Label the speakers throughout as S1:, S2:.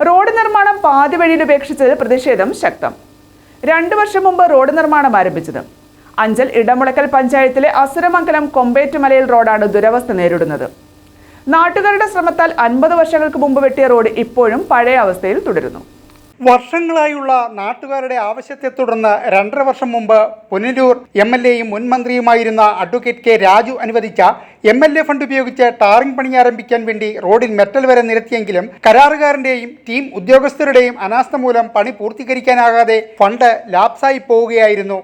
S1: Road നിർമ്മാണം പാതി വഴിയിൽ ഉപേക്ഷിച്ചത് പ്രതിഷേധം ശക്തം. രണ്ടു വർഷം മുമ്പ് റോഡ് നിർമ്മാണം ആരംഭിച്ചത്. അഞ്ചൽ ഇടമുളക്കൽ പഞ്ചായത്തിലെ അസുരമംഗലം കൊമ്പേറ്റുമലയിൽ റോഡാണ് ദുരവസ്ഥ നേരിടുന്നത്. നാട്ടുകാരുടെ ശ്രമത്താൽ അൻപത് വർഷങ്ങൾക്ക് മുമ്പ് വെട്ടിയ റോഡ് ഇപ്പോഴും പഴയ അവസ്ഥയിൽ തുടരുന്നു.
S2: വർഷങ്ങളായുള്ള നാട്ടുകാരുടെ ആവശ്യത്തെ തുടർന്ന് രണ്ടര വർഷം മുമ്പ് പുനലൂർ എം എൽ എയും മുൻ മന്ത്രിയുമായിരുന്ന അഡ്വക്കേറ്റ് കെ രാജു അനുവദിച്ച എം എൽ എ ഫണ്ട് ഉപയോഗിച്ച് ടാറിംഗ് പണി ആരംഭിക്കാൻ വേണ്ടി റോഡിൽ മെറ്റൽ വരെ നിരത്തിയെങ്കിലും കരാറുകാരന്റെയും ടീം ഉദ്യോഗസ്ഥരുടെയും അനാസ്ഥ മൂലം പണി പൂർത്തീകരിക്കാനാകാതെ ഫണ്ട് ലാപ്സായി പോവുകയായിരുന്നു.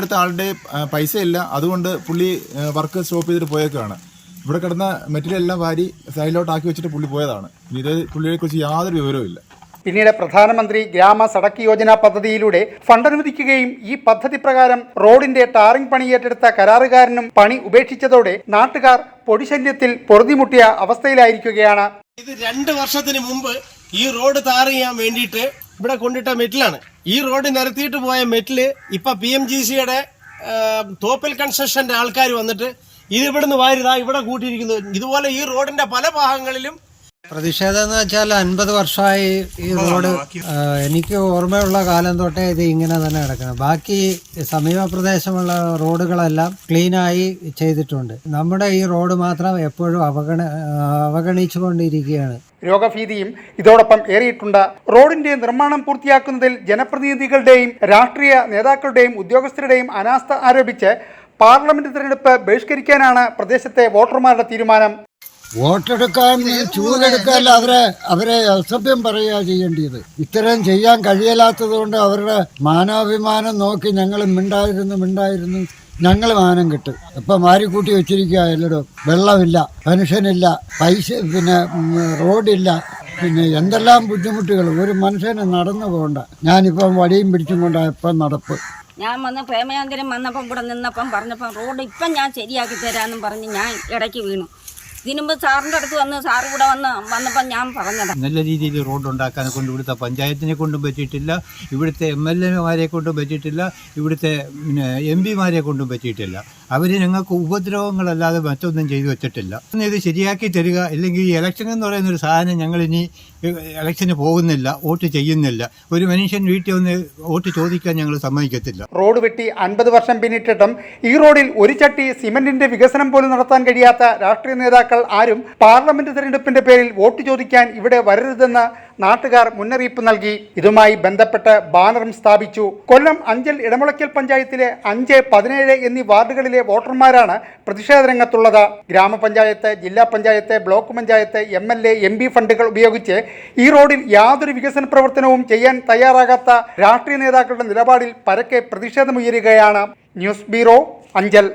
S3: എടുത്ത ആളുടെ പൈസ ഇല്ല അതുകൊണ്ട് പുള്ളി വർക്ക് സ്റ്റോപ്പ് ചെയ്തിട്ട് പോയേക്കാണ്. ഇവിടെ കിടന്ന മെറ്റീരിയൽ എല്ലാം വാരി സൈഡിലോട്ട് ആക്കി വെച്ചിട്ട് പുള്ളി പോയതാണ്. ഇത് പുള്ളിയെ കുറിച്ച് യാതൊരു വിവരവും ഇല്ല
S2: പിന്നീട് പ്രധാനമന്ത്രി ഗ്രാമ സടക്ക് യോജന പദ്ധതിയിലൂടെ ഫണ്ട് അനുവദിക്കുകയും ഈ പദ്ധതി പ്രകാരം റോഡിന്റെ ടാറിംഗ് പണി ഏറ്റെടുത്ത കരാറുകാരനും പണി ഉപേക്ഷിച്ചതോടെ നാട്ടുകാർ പൊടിശല്യത്തിൽ പൊറുതിമുട്ടിയ അവസ്ഥയിലായിരിക്കുകയാണ്.
S4: ഇത് രണ്ട് വർഷത്തിന് മുമ്പ് ഈ റോഡ് താർ ചെയ്യാൻ വേണ്ടിയിട്ട് ഇവിടെ കൊണ്ടിട്ട മെറ്റിലാണ്. ഈ റോഡ് നിരത്തിയിട്ട് പോയ മെറ്റിൽ ഇപ്പൊ പി എം ജി സിയുടെ തോപ്പിൽ കൺസ്ട്രക്ഷന്റെ ആൾക്കാർ വന്നിട്ട് ഇത് ഇവിടുന്ന് വാരിതാ ഇവിടെ കൂട്ടിയിരിക്കുന്നു. ഇതുപോലെ ഈ റോഡിന്റെ പല ഭാഗങ്ങളിലും
S5: പ്രതിഷേധം എന്ന് വെച്ചാൽ അൻപത് വർഷമായി ഈ റോഡ് എനിക്ക് ഓർമ്മയുള്ള കാലം തൊട്ടേ ഇത് ഇങ്ങനെ തന്നെ കിടക്കണം ബാക്കി സമീപ പ്രദേശമുള്ള റോഡുകളെല്ലാം ക്ലീനായി ചെയ്തിട്ടുണ്ട്. നമ്മുടെ ഈ റോഡ് മാത്രം എപ്പോഴും അവഗണ അവഗണിച്ചുകൊണ്ടിരിക്കുകയാണ്.
S2: രോഗഭീതിയും ഇതോടൊപ്പം ഏറിയിട്ടുണ്ട്. റോഡിന്റെ നിർമ്മാണം പൂർത്തിയാക്കുന്നതിൽ ജനപ്രതിനിധികളുടെയും രാഷ്ട്രീയ നേതാക്കളുടെയും ഉദ്യോഗസ്ഥരുടെയും അനാസ്ഥ ആരോപിച്ച് പാർലമെന്റ് തെരഞ്ഞെടുപ്പ് ബഹിഷ്കരിക്കാനാണ് പ്രദേശത്തെ വോട്ടർമാരുടെ തീരുമാനം.
S6: വോട്ടെടുക്കാൻ ചൂലെടുക്കാൻ അവരെ അവരെ അസഭ്യം പറയുക ചെയ്യേണ്ടത് ഇത്തരം ചെയ്യാൻ കഴിയലാത്തത് കൊണ്ട് അവരുടെ മാനാഭിമാനം നോക്കി ഞങ്ങൾ മിണ്ടായിരുന്നു മിണ്ടായിരുന്നു. ഞങ്ങൾ മാനം കിട്ടും. ഇപ്പം മാരിക്കൂട്ടി വെച്ചിരിക്കുക എല്ലായിടും വെള്ളമില്ല മനുഷ്യനില്ല പൈസ പിന്നെ റോഡില്ല. പിന്നെ എന്തെല്ലാം ബുദ്ധിമുട്ടുകൾ? ഒരു മനുഷ്യന് നടന്നു പോകണ്ട. ഞാനിപ്പം വടിയും പിടിച്ചും കൊണ്ടാണ് ഇപ്പം നടപ്പ്.
S7: ഞാൻ വന്ന് പ്രേമയാന്തരം വന്നപ്പം ഇവിടെ നിന്നപ്പം പറഞ്ഞപ്പം റോഡ് ഇപ്പം ഞാൻ ശരിയാക്കി തരാമെന്നും പറഞ്ഞ് ഞാൻ ഇടയ്ക്ക് വീണു. ഇതിനുമ്പ് സാറിന്റെ അടുത്ത് വന്ന് സാറ് ഇവിടെ വന്ന് വന്നപ്പോ ഞാൻ പറഞ്ഞത്.
S8: നല്ല രീതിയിൽ റോഡ് ഉണ്ടാക്കാൻ കൊണ്ട് ഇവിടുത്തെ പഞ്ചായത്തിനെ കൊണ്ടും പറ്റിയിട്ടില്ല ഇവിടുത്തെ എം എൽ എമാരെ കൊണ്ടും പറ്റിയിട്ടില്ല ഇവിടുത്തെ എം പിമാരെ കൊണ്ടും പറ്റിയിട്ടില്ല. അവർ ഞങ്ങൾക്ക് ഉപദ്രവങ്ങളല്ലാതെ മറ്റൊന്നും ചെയ്തു വെച്ചിട്ടില്ല. ഇത് ശരിയാക്കി തരിക അല്ലെങ്കിൽ ഈ ഇലക്ഷൻ എന്ന് പറയുന്ന ഒരു സാധനം ഞങ്ങൾ ഇനി ഇലക്ഷന് പോകുന്നില്ല വോട്ട് ചെയ്യുന്നില്ല. ഒരു മനുഷ്യൻ വീട്ടിൽ ഒന്ന് വോട്ട് ചോദിക്കാൻ ഞങ്ങൾ സമ്മതിക്കത്തില്ല.
S2: റോഡ് വെട്ടി അൻപത് വർഷം പിന്നിട്ടിട്ടും ഈ റോഡിൽ ഒരു ചട്ടി സിമന്റിന്റെ വികസനം പോലും നടത്താൻ കഴിയാത്ത രാഷ്ട്രീയ നേതാക്കൾ ആരും പാർലമെന്റ് തെരഞ്ഞെടുപ്പിന്റെ പേരിൽ വോട്ട് ചോദിക്കാൻ ഇവിടെ വരരുതെന്ന് നാട്ടുകാർ മുന്നറിയിപ്പ് നൽകി. ഇതുമായി ബന്ധപ്പെട്ട് ബാനറും സ്ഥാപിച്ചു. കൊല്ലം അഞ്ചൽ ഇടമുളയ്ക്കൽ പഞ്ചായത്തിലെ അഞ്ച് പതിനേഴ് എന്നീ വാർഡുകളിലെ വോട്ടർമാരാണ് പ്രതിഷേധ രംഗത്തുള്ളത്. ഗ്രാമപഞ്ചായത്ത് ജില്ലാ panchayat block panchayat M L A M P ഫണ്ടുകൾ ഉപയോഗിച്ച് ഈ റോഡിൽ യാതൊരു വികസന പ്രവർത്തനവും ചെയ്യാൻ തയ്യാറാകാത്ത രാഷ്ട്രീയ നേതാക്കളുടെ നിലപാടിൽ പരക്കെ പ്രതിഷേധമുയരുകയാണ്. News bureau Anchal.